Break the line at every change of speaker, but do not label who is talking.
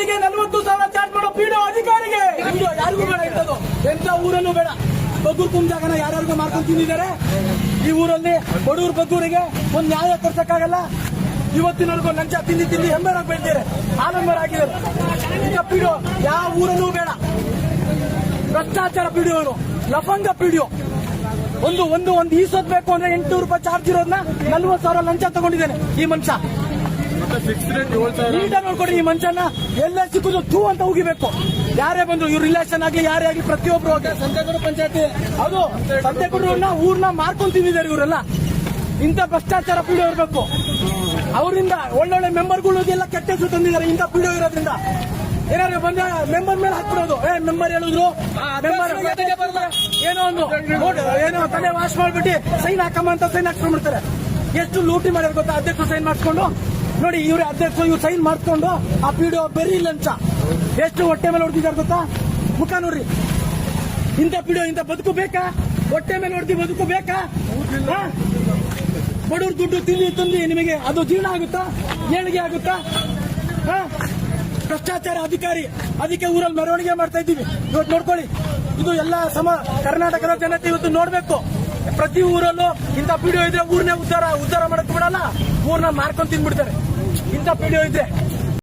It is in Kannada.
ಒಟ್ಟಿಗೆ ನಲವತ್ತು ಸಾವಿರ ಚಾರ್ಜ್ ಮಾಡೋ ಪೀಡೋ ಅಧಿಕಾರಿಗೆ. ಯಾರಿಗೂ ಬೇಡ ಇರ್ತದೋ ಎಂತ ಊರಲ್ಲೂ ಬೇಡ. ಬಗ್ಗೂರ್ ಕುಂಜಾಗನ ಯಾರ್ಯಾರಿಗೂ ಮಾಡ್ಕೊಂಡು ತಿಂದಿದ್ದಾರೆ. ಈ ಊರಲ್ಲಿ ಬಡೂರ್ ಬಗ್ಗೂರಿಗೆ ಒಂದ್ ನ್ಯಾಯ ಕೊಡ್ಸಕ್ಕಾಗಲ್ಲ. ಇವತ್ತಿನವರೆಗೂ ಲಂಚ ತಿಂದಿ ತಿಂದಿ ಹೆಮ್ಮರಾಗಿ ಬೆಳ್ದಿದ್ದಾರೆ. ಆಲಂಬರ ಆಗಿದ್ದಾರೆ. ಈಗ ಪೀಡೋ ಯಾವ ಊರಲ್ಲೂ ಬೇಡ. ಭ್ರಷ್ಟಾಚಾರ ಪೀಡಿಯೋನು ಲಫಂಗ ಪೀಡಿಯೋ. ಒಂದು ಒಂದು ಒಂದು ಈಸೋದ್ ಬೇಕು ಅಂದ್ರೆ ಎಂಟುನೂರು ರೂಪಾಯಿ ಚಾರ್ಜ್ ಇರೋದನ್ನ ನಲ್ವತ್ತು ಸಾವಿರ ಲಂಚ ತಗೊಂಡಿದ್ದೇನೆ ಈ ಮನುಷ್ಯ.
ಫಿಕ್ಸ್ ರೇಟ್ ಏಳು ಸಾವಿರ.
ನೀಟಾಗಿ ನೋಡ್ಕೊಡಿ ಈ ಮನುಷ್ಯನ ಎಲ್ಲ ಸಿಕ್ಕಿದ್ರು ಥೂ ಅಂತ ಉಗಿಬೇಕು. ಯಾರೇ ಬಂದ್ರು ಇವ್ರ ರಿಲೇಷನ್ ಆಗಲಿ ಯಾರೇ ಆಗಿ ಪ್ರತಿಯೊಬ್ರು ಸಂತೆಗೂಡು ಪಂಚಾಯತಿ. ಅದು ಸಂತೆಗೂಡನ್ನ ಊರ್ನ ಮಾರ್ಕೊಂಡ್ ತಿಂದಿದ್ದಾರೆ ಇವರೆಲ್ಲ. ಇಂಥ ಭ್ರಷ್ಟಾಚಾರ ಪೀಡಿಯೋ ಇರಬೇಕು. ಅವರಿಂದ ಒಳ್ಳೊಳ್ಳೆ ಮೆಂಬರ್ಗಳು ಎಲ್ಲ ಕೆಟ್ಟ ಹೆಸರು ತಂದಿದ್ದಾರೆ ಇಂಥ ಪೀಡಿಯೋ ಇರೋದ್ರಿಂದ. ಏನಾದ್ರು ಬಂದ ಮೆಂಬರ್ ಮೇಲೆ ಹಾಕ್ಬಿಡೋದು. ಏ ಮೆಂಬರ್ ಹೇಳಿದ್ರು. ಮೆಂಬರ್ ಏನೋ ಒಂದು ಏನೋ ತಲೆ ವಾಶ್ ಮಾಡ್ಬಿಟ್ಟು ಸೈನ್ ಹಾಕಮ್ಮ ಅಂತ ಸೈನ್ ಹಾಕ್ಸ್ಕೊಂಡ್ಬಿಡ್ತಾರೆ. ಎಷ್ಟು ಲೂಟಿ ಮಾಡಿರ್ಬೇಕು ಗೊತ್ತಾ? ಅಧ್ಯಕ್ಷರು ಸೈನ್ ಮಾಡಿಸ್ಕೊಂಡು ನೋಡಿ, ಇವ್ರ ಅಧ್ಯಕ್ಷರು ಇವ್ರು ಸೈನ್ ಮಾಡಿಸ್ಕೊಂಡು ಆ ಪಿ ಡಿಒ ಬೆರಿ ಲಂಚ ಎಷ್ಟು ಹೊಟ್ಟೆ ಮೇಲೆ ಹೊಡೆದಿದ್ದಾರೆ ಗೊತ್ತಾ? ಮುಖ ನೋಡ್ರಿ. ಇಂಥ ಪಿಡಿಒ ಇಂಥ ಬದುಕು ಬೇಕಾ? ಹೊಟ್ಟೆ ಮೇಲೆ ಹೊಡೆದಿ ಬದುಕು ಬೇಕಾ? ಬಡವ್ರ ದುಡ್ಡು ತಿನ್ನಿ ತಂದು ನಿಮಗೆ ಅದು ಜೀರ್ಣ ಆಗುತ್ತಾ? ಏಳಿಗೆ ಆಗುತ್ತಾ? ಭ್ರಷ್ಟಾಚಾರ ಅಧಿಕಾರಿ, ಅದಕ್ಕೆ ಊರಲ್ಲಿ ಮೆರವಣಿಗೆ ಮಾಡ್ತಾ ಇದ್ದೀವಿ. ಇವತ್ತು ನೋಡ್ಕೊಳ್ಳಿ. ಇದು ಎಲ್ಲ ಸಮ ಕರ್ನಾಟಕದ ಜನತೆ ಇವತ್ತು ನೋಡ್ಬೇಕು. ಪ್ರತಿ ಊರಲ್ಲೂ ಇಂಥ ಪಿಡಿಯೋ ಇದ್ರೆ ಊರನ್ನೇ ಉದ್ದಾರ ಉದ್ದಾರ ಮಾಡಕ್ ಬಿಡಲ್ಲ. ಊರ್ನ ಮಾರ್ಕೊಂಡ್ ತಿನ್ಬಿಡ್ತಾರೆ ಇಂಥ ಪಿಡಿಯೋ ಇದ್ರೆ